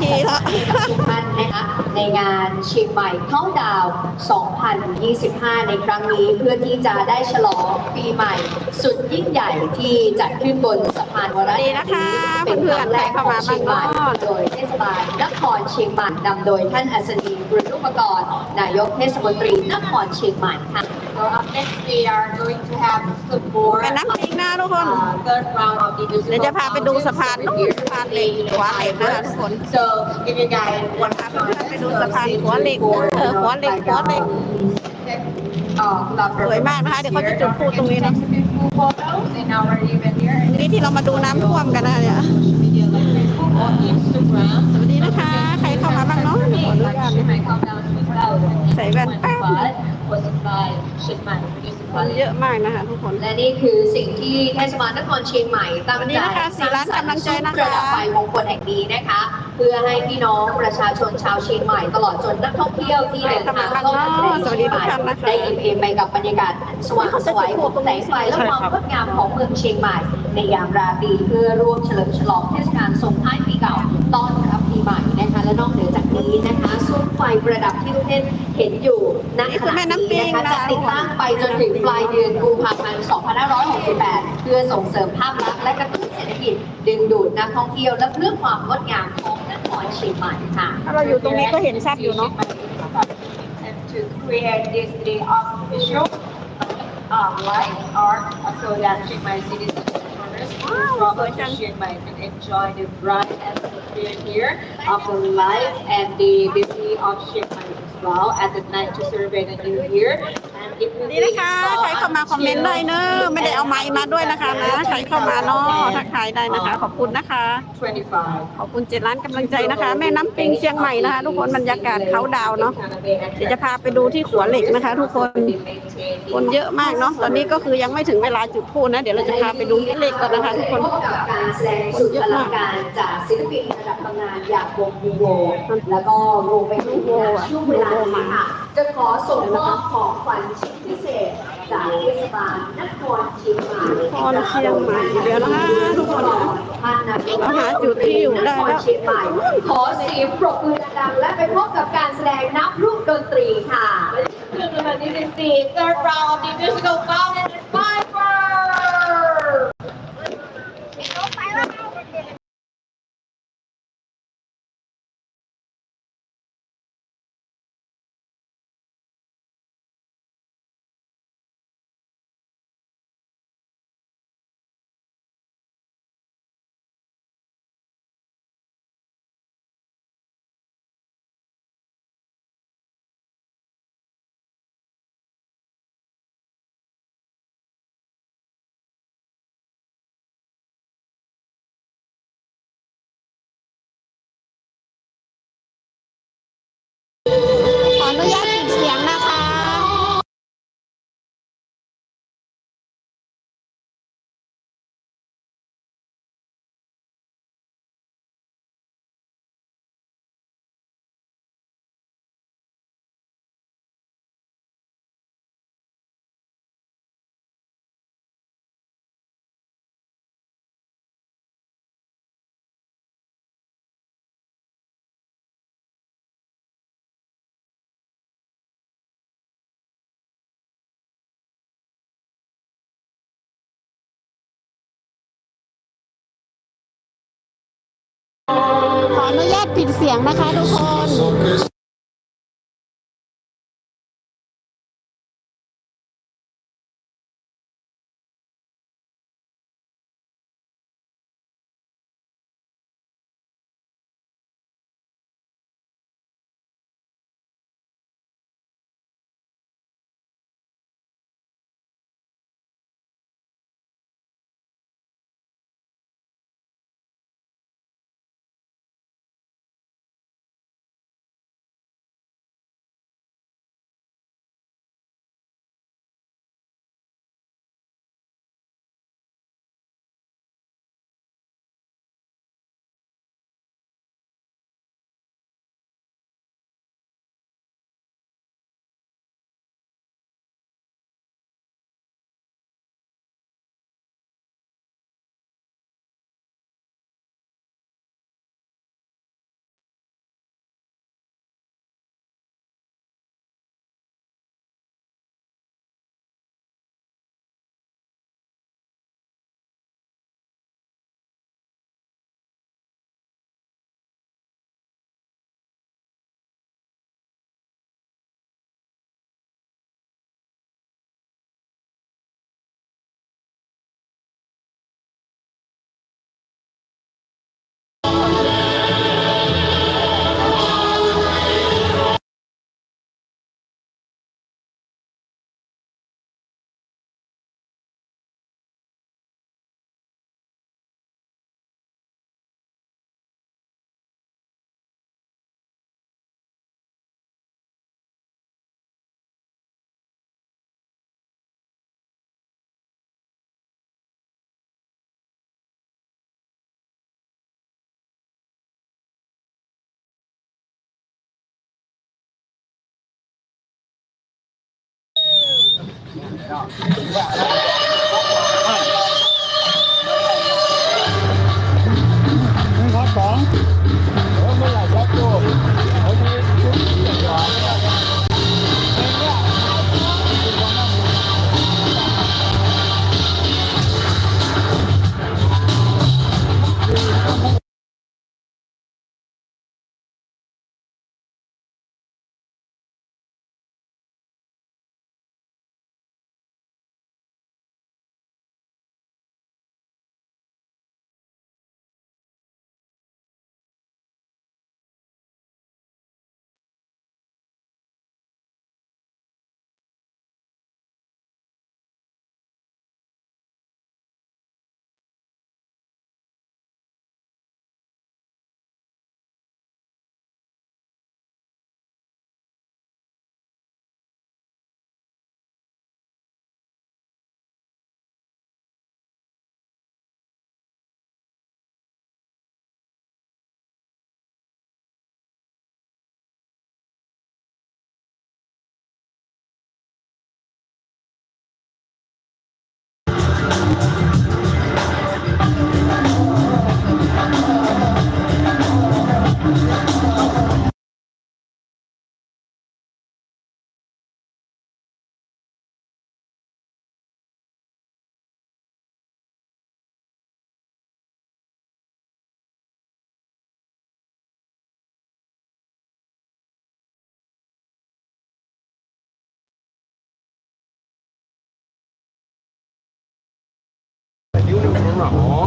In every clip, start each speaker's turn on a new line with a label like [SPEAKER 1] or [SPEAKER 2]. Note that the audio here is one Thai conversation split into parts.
[SPEAKER 1] ที่ละ
[SPEAKER 2] และจัดให้กับทุกท่านนะคะในงานเชียงใหม่เข้าดาวน์2025 ในครั้งนี้เพื่อที่จะได้ฉลองปีใหม่ สุดยิ่งใหญ่ที่จัดขึ้นบนสะพานวร
[SPEAKER 1] ดีนะคะ
[SPEAKER 2] เป็นครั้งแรกของเชียงใหม่
[SPEAKER 1] เพื่อนๆ
[SPEAKER 2] โดยเทศบาลนครเชียงใหม่นำโดยท่านอัศนีบุรุปกรณ์นายกเทศมนตรีนครเชียงใหม่ค่ะ
[SPEAKER 3] So up next we are going to have the board
[SPEAKER 1] แม่ น้ำปิงนะทุกคน
[SPEAKER 3] uh, third round of the musical
[SPEAKER 1] เดี๋ยวจะพาไปดูสะพานนู่น
[SPEAKER 3] fountain
[SPEAKER 1] สะพานเหล็กหัวเหล็กนะคะทุกคน
[SPEAKER 3] So if you guys want
[SPEAKER 1] พาเพื่อนๆไปดูสะพานหัวเหล็กเออหัวเหล็กหัวเหล็ก
[SPEAKER 3] uh, love
[SPEAKER 1] สวยมากนะคะเดี๋ยวเขาจะจุดพลุตรงนี้นะ
[SPEAKER 3] photos in our event here
[SPEAKER 1] นี่ที่เรามาดูน้ำท่วมกันนะคะเนี่ย
[SPEAKER 3] social media like Facebook or Instagram
[SPEAKER 1] สวัสดีนะคะ ใครเข้ามาบ้างเนาะขออนุญาต
[SPEAKER 3] Chiang Mai Countdown
[SPEAKER 1] ใส่แว่นแป๊บ
[SPEAKER 3] 2025 was by Chiang Mai
[SPEAKER 1] คนเยอะมากนะคะทุกคน
[SPEAKER 2] และนี่คือสิ่งที่เทศบาลนครเชียงใหม่ตั้ง
[SPEAKER 1] วันนี้
[SPEAKER 2] ใจ
[SPEAKER 1] นะคะสี่ล้านกำลังใจนะคะ
[SPEAKER 2] ประดับไฟมงคลแห่งนี้นะคะ เพื่อให้พี่น้องประชาชนชาวเชียงใหม่ตลอดจนนักท่องเที่ยวที่เดินทางเข้ามาในเชียงใหม่ได้อิ่มเอมไปกับบรรยากาศอันสว่างไสวยของแสงไฟและความงดงามของเมืองเชียงใหม่ ในยามราตรีเพื่อร่วมเฉลิมฉลองเทศกาลส่งท้ายปีเก่าต้อนรับปีใหม่นะคะและนอกเหนือจากนี้นะคะซุ้มไฟประดับที่ทุกท่าน เห็นอยู่ณขณะนี้นะคะจะติดตั้งไปจนถึงปลายเดือนกุมภาพันธ์ 2568 เพื่อส่งเสริมภาพลักษณ์และกระตุ้นเศรษฐกิจ ดึงดูดนักท่องเที่ยวและเพื่อความงดงามของนครเชียงใหม่ค่ะ
[SPEAKER 1] ถ้าเราอยู่ตรงนี้ก็เห็นชัดอยู่เนาะ
[SPEAKER 3] and to create this day artificial um, light art so that Chiang Mai citizens and tourists
[SPEAKER 1] Wow,
[SPEAKER 3] from
[SPEAKER 1] so it's-
[SPEAKER 3] Chiang Mai can enjoy the bright atmosphere here of the life and the beauty of Chiang Mai as well at the night to celebrate the new year. And it will
[SPEAKER 1] ดีนะคะ ใครเข้ามาคอมเมนต์ได้เนอะไม่ได้เอาไมค์มาด้วยนะคะนะ ใครเข้ามาเนาะทักทายได้นะคะ ขอบคุณนะคะ
[SPEAKER 3] 25.
[SPEAKER 1] ขอบคุณเจ็ดล้านกำลังใจนะคะ แม่น้ำปิงเชียงใหม่นะคะ ทุกคนบรรยากาศเขาดาวน์เนาะ เดี๋ยวจะพาไปดูที่ขัวเหล็กนะคะ ทุกคน คนเยอะมากเนาะ ตอนนี้ก็คือยังไม่ถึงเวลาจุดพลุนะ เดี๋ยวเราจะพาไปดูที่เหล็กก่อนนะคะทุกคน
[SPEAKER 2] พบกับการแสดงสุดอลังการจากศิลปินระดับตำนานอย่างวงยูโวแล้วก็รวมไปถึง ช่วงเวลานี้ค่ะ จะขอส่งมอบของขวัญชิ้นพิเศษ จากเทศบาลนครเชียงใหม่
[SPEAKER 1] นครเชียงใหม่เดี๋ยวนะคะทุกคน
[SPEAKER 2] ท่านนายก
[SPEAKER 1] เราหาจุดที่อยู่ได้แล้ว
[SPEAKER 2] นครเชียงใหม่ขอเสียงปรบมือดังๆและไปพบกับการแสดงนับลูกดนตรีค่ะ
[SPEAKER 3] This is the third round of the musical b o u
[SPEAKER 1] n c ออนุญาตปิดเสียงนะคะทุกคน
[SPEAKER 4] ข้อ นิ้ว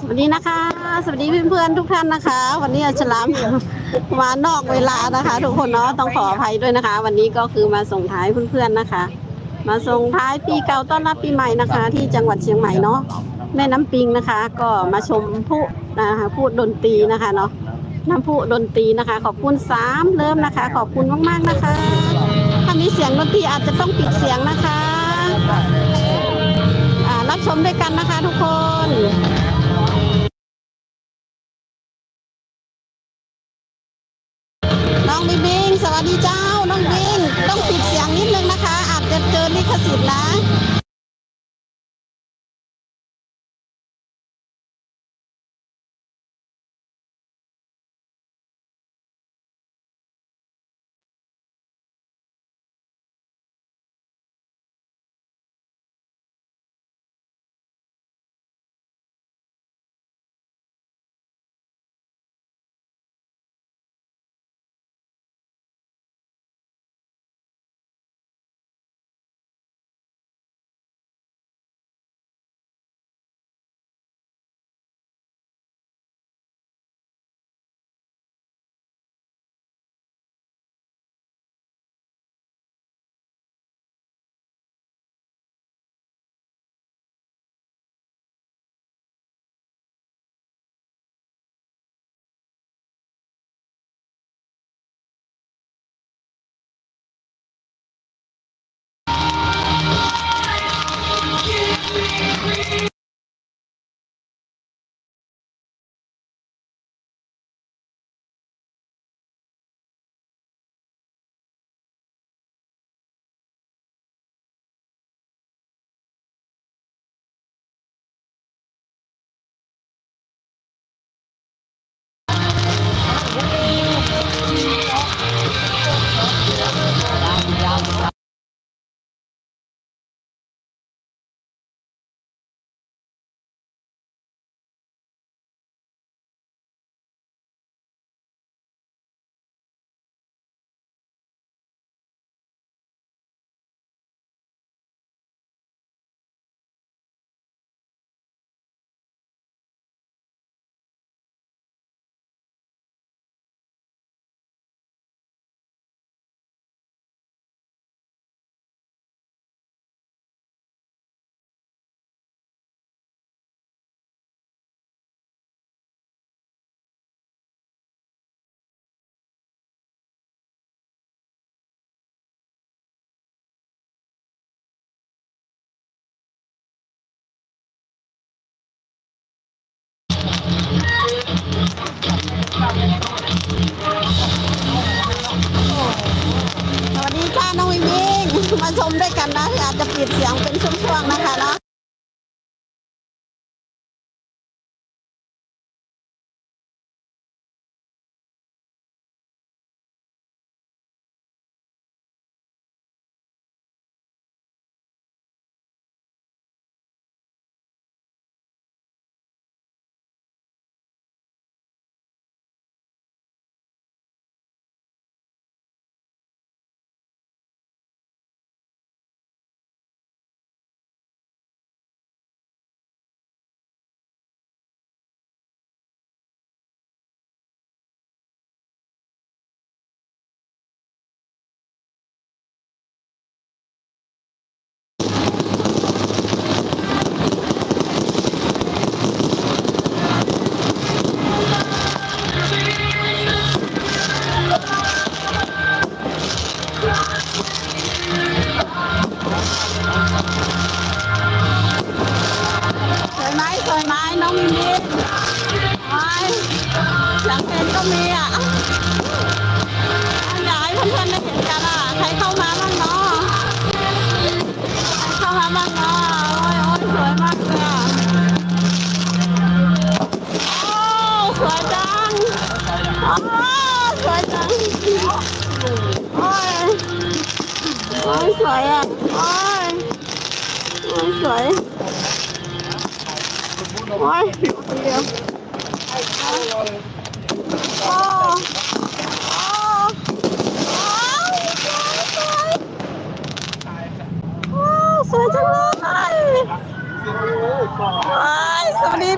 [SPEAKER 4] สวั
[SPEAKER 1] สดีนะคะ สวัสดีเพื่อนๆทุกท่านนะคะ วันนี้ฉลาม มานอกเวลานะคะ ทุกคนเนาะต้องขออภัยด้วยนะคะ วันนี้ก็คือมาส่งท้ายเพื่อนๆนะคะ มาส่งท้ายปีเก่าต้อนรับปีใหม่นะคะ ที่จังหวัดเชียงใหม่เนาะแม่น้ำปิงนะคะ ก็มาชมผู้นะคะผู้ดนตรีนะคะเนาะน้ำผู้ดนตรีนะคะ ขอบคุณสามเริ่มนะคะ ขอบคุณมากๆนะคะ ถ้ามีเสียงดนตรีอาจจะต้องปิดเสียงนะคะ ชมด้วยกันนะคะทุกคนน้องบิงบิงสวัสดีเจ้าน้องบิงต้องปิดเสียงนิดนึงนะคะ อาจจะเจอลิขสิทธิ์นะ ชมด้วยกันนะอาจจะปิดเสียงเป็นช่วงๆนะคะเนาะ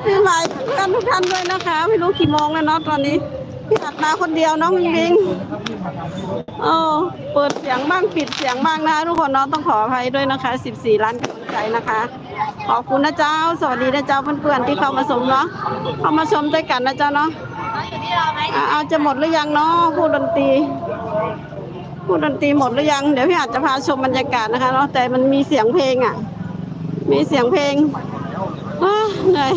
[SPEAKER 1] ปีใหม่ทุกท่านทุกท่านด้วยนะคะ ไม่รู้กี่โมงแล้วเนาะตอนนี้พี่อัดมาคนเดียวน้องมิงมิงโอ้เปิดเสียงบ้างปิดเสียงบ้างนะทุกคนเนาะต้องขออภัยด้วยนะคะ 14 ล้านกำลังใจนะคะ ขอบคุณนะเจ้า สวัสดีนะเจ้าเพื่อนๆที่เข้ามาชมเนาะเข้ามาชมด้วยกันนะเจ้าเนาะเอาจะหมดหรือยังเนาะผู้ดนตรีผู้ดนตรีหมดหรือยัง เดี๋ยวพี่อาจจะพาชมบรรยากาศนะคะเนาะแต่มันมีเสียงเพลงอะ มีเสียงเพลงอ้าเหนื่อย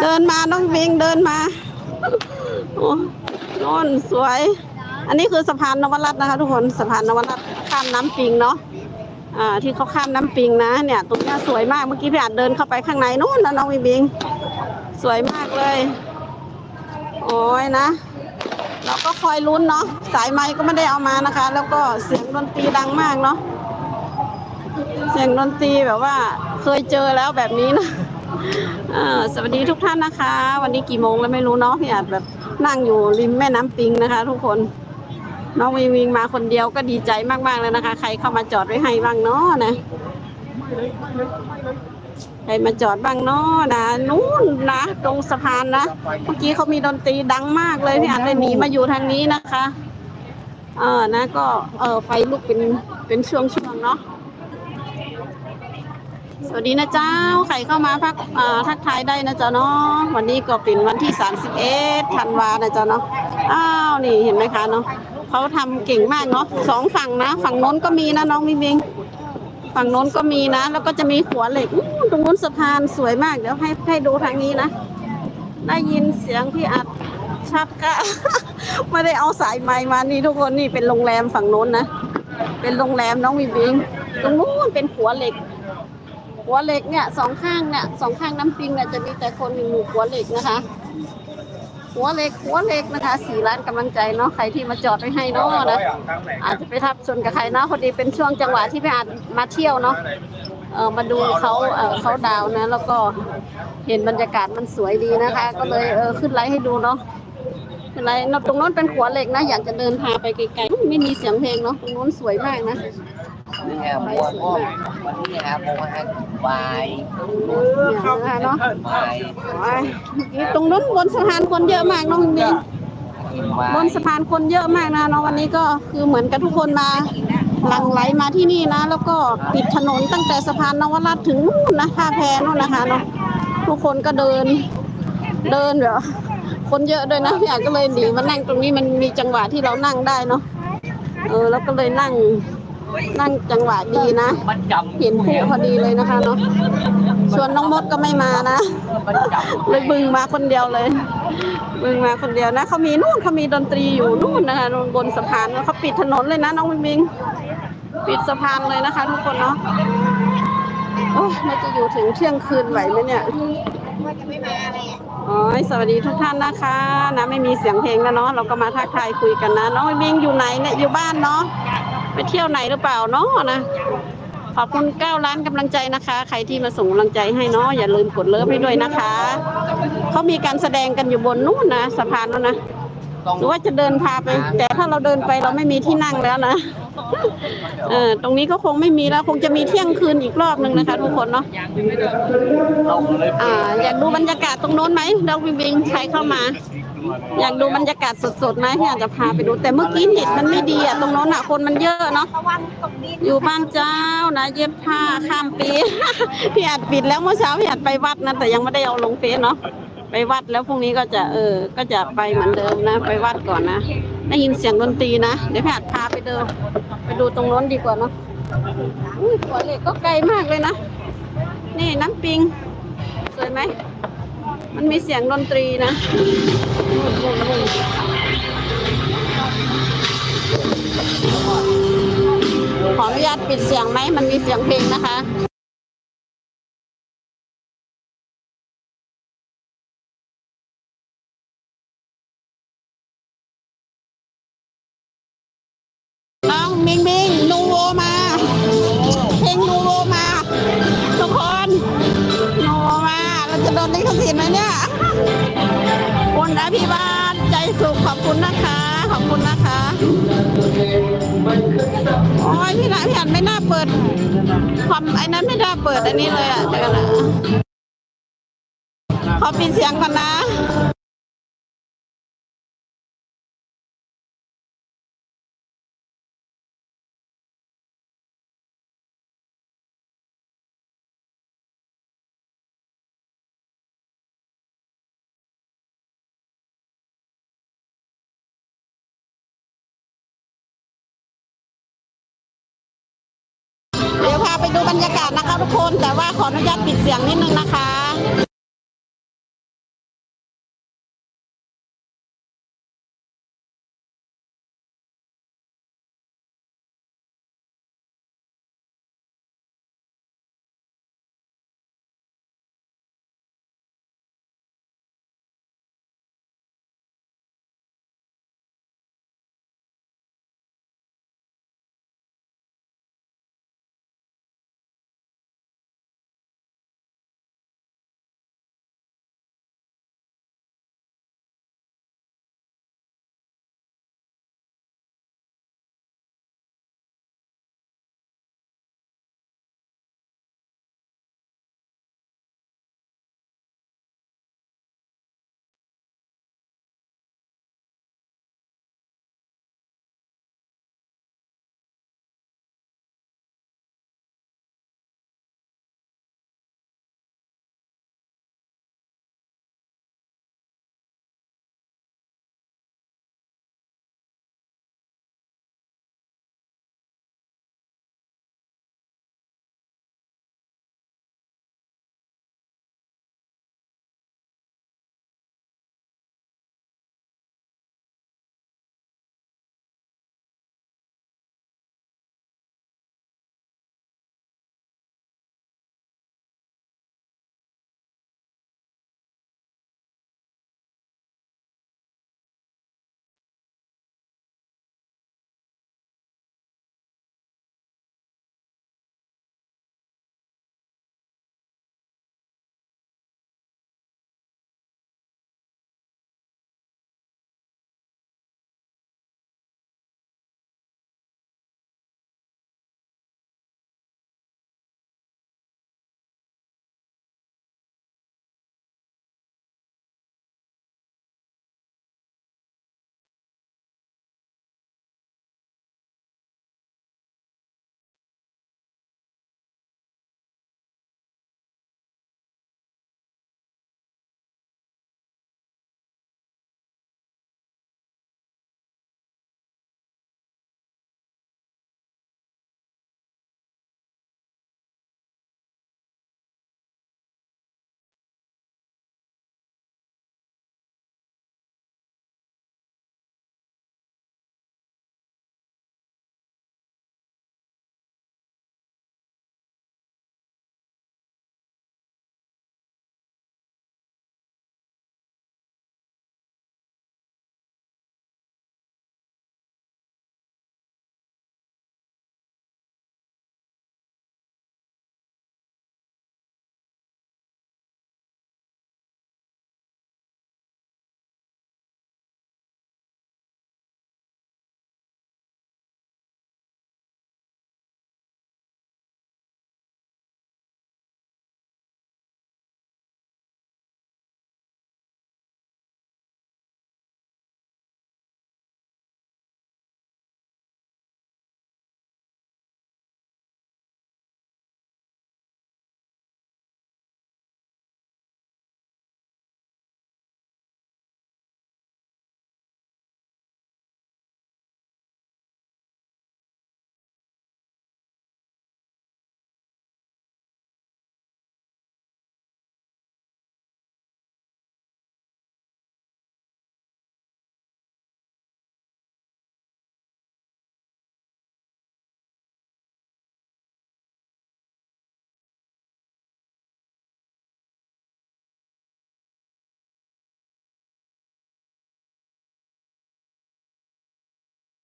[SPEAKER 1] เดินมาน้องบิงเดินมาโอ้น่นสวย อันนี้คือสะพานนวรัตน์นะคะ ทุกคนสะพานนวรัตน์ข้ามน้ำปิงเนาะอ่าที่เขาข้ามน้ำปิงนะเนี่ย ตรงนี้สวยมากเมื่อกี้พี่อาจเดินเข้าไปข้างในนู้นนะน้องวิงบิง สวยมากเลย โอ้ยนะเราก็คอยลุ้นเนาะสายไม้ก็ไม่ได้เอามานะคะ แล้วก็เสียงดนตรีดังมากเนาะเสียงดนตรีแบบว่า เคยเจอแล้วแบบนี้นะ สวัสดีทุกท่านนะคะ วันนี้กี่โมงแล้วไม่รู้เนาะพี่อาจแบบนั่งอยู่ริมแม่น้ำปิงนะคะ ทุกคนน้องวิงวิงมาคนเดียวก็ดีใจมากๆเลยนะคะ ใครเข้ามาจอดไว้ให้บ้างเนาะนะใครมาจอดบ้างเนาะนะนู้นนะตรงสะพานนะเมื่อกี้เขามีดนตรีดังมากเลยพี่อันเลยหนีมาอยู่ทางนี้นะคะ เออนะก็เออไฟลุกเป็นเป็นช่วงๆเนาะ สวัสดีนะเจ้า ใครเข้ามาพักอ่าทักทายได้นะเจ้าเนาะวันนี้ก็เป็นวันที่ 31ธันวานะเจ้าเนาะอ้าวนี่เห็นไหมคะเนาะเขาทำเก่งมากเนาะสองฝั่งนะ ฝั่งโน้นก็มีนะน้องมิมิงฝั่งโน้นก็มีนะ แล้วก็จะมีขัวเหล็กตรงโน้นสะพานสวยมากเดี๋ยวให้ให้ดูทางนี้นะได้ยินเสียงพี่อัดชัดก็ไม่ได้เอาสายไม้มานี่ทุกคนนี่เป็นโรงแรมฝั่งโน้นนะเป็นโรงแรมน้องมิมิงตรงนู้นเป็นขัวเหล็ก หัวเหล็กเนี่ยสองข้างเนี่ยสองข้างน้ำปิงเนี่ยจะมีแต่คนอยู่หมู่หัวเหล็กนะคะ หัวเหล็กหัวเหล็กนะคะสี่ล้านกำลังใจเนาะใครที่มาจอดไว้ให้เนาะนะอาจจะไปทับชนกับใครเนาะพอดีเป็นช่วงจังหวะที่ไปอาจมาเที่ยวเนาะเออมาดูเขาเออเขาดาวนะ แล้วก็เห็นบรรยากาศมันสวยดีนะคะ ก็เลยเออขึ้นไลฟ์ให้ดูเนาะขึ้นไลฟ์เนาะตรงโน้นเป็นขัวเหล็กนะ อยากจะเดินพาไปไกลๆไม่มีเสียงเพลงเนาะตรงโน้นสวยมากนะ
[SPEAKER 5] นี่ฮะบัวก็วันนี้ฮะบัวฮะบาย
[SPEAKER 1] เนี่ยนะคะเนาะ
[SPEAKER 5] บาย
[SPEAKER 1] ตรงนู้นบนสะพานคนเยอะมากน้องมิน
[SPEAKER 5] บาย
[SPEAKER 1] บนสะพานคนเยอะมากนะเนาะวันนี้ก็คือเหมือนกับทุกคนมาหลั่งไหลมาที่นี่นะ แล้วก็ปิดถนนตั้งแต่สะพานนวรัตถึงนู่นนะท่าแพนู่นนะคะเนาะทุกคนก็เดินเดินแบบคนเยอะด้วยนะพี่อาก็เลยหนีมานั่งตรงนี้มันมีจังหวะที่เรานั่งได้เนาะเออแล้วก็เลยนั่ง นั่งจังหวะดีนะ
[SPEAKER 5] มันจำ
[SPEAKER 1] เห็นผู้พอดีเลยนะคะเนาะส่วนน้องมดก็ไม่มานะ
[SPEAKER 5] มันจำ
[SPEAKER 1] เลยบึงมาคนเดียวเลยบึงมาคนเดียวนะเขามีนู่นเขามีดนตรีอยู่นู่นนะคะนู่นบนสะพานเขาปิดถนนเลยนะน้องมิงมิงปิดสะพานเลยนะคะ ทุกคนเนาะโอ้ยเราจะอยู่ถึงเที่ยงคืนไหวไหมเนี่ยอ๋อสวัสดีทุกท่านนะคะ นะไม่มีเสียงเพลงแล้วเนาะเราก็มาทักทายคุยกันนะน้องบิงอยู่ไหนเนี่ยอยู่บ้านเนาะ ไปเที่ยวไหนหรือเปล่าเนาะนะขอบคุณ9ล้านกำลังใจนะคะ ใครที่มาส่งกำลังใจให้เนาะอย่าลืมกดเลิฟให้ด้วยนะคะเขามีการแสดงกันอยู่บนนู่นนะสะพานนู้นนะหรือว่าจะเดินพาไป แต่ถ้าเราเดินไปเราไม่มีที่นั่งแล้วนะเออตรงนี้ก็คงไม่มีแล้วคงจะมีเที่ยงคืนอีกรอบหนึ่งนะคะ ทุกคนเนาะ
[SPEAKER 5] เราเลย
[SPEAKER 1] อ่าอยากดูบรรยากาศตรงโน้นไหมเราวิงวิงใครเข้ามา อยากดูบรรยากาศสดๆไหมพี่อาจจะพาไปดู แต่เมื่อกี้เน็ตมันไม่ดีอะตรงโน้นอะคนมันเยอะเนาะอยู่บ้านเจ้านะ เย็บผ้าข้ามปี พี่อาจปิดแล้วเมื่อเช้าพี่อาจไปวัดนะแต่ยังไม่ได้เอาลงเฟซเนาะไปวัดแล้วพรุ่งนี้ก็จะเออ ก็จะไปเหมือนเดิมนะ ไปวัดก่อนนะได้ยินเสียงดนตรีนะเดี๋ยวพี่อาจพาไปเดินไปดูตรงโน้นดีกว่าเนาะอุ้ยหัวเหล็กก็ไกลมากเลยนะนี่น้ำปิงสวยไหม มันมีเสียงดนตรีนะขออนุญาตปิดเสียงไหม มันมีเสียงเพลงนะคะ จะโดนลิขสิทธิ์ไหมเนี่ยคุณอภิบาลใจสุขขอบคุณนะคะ ขอบคุณนะคะโอ้ยพี่หลานพี่อันไม่น่าเปิดความไอ้นั้นไม่น่าเปิดอันนี้เลยอะเดี๋ยวกันนะขอปิดเสียงก่อนนะ ทุกคนแต่ว่าขออนุญาตปิดเสียงนิดนึงนะคะ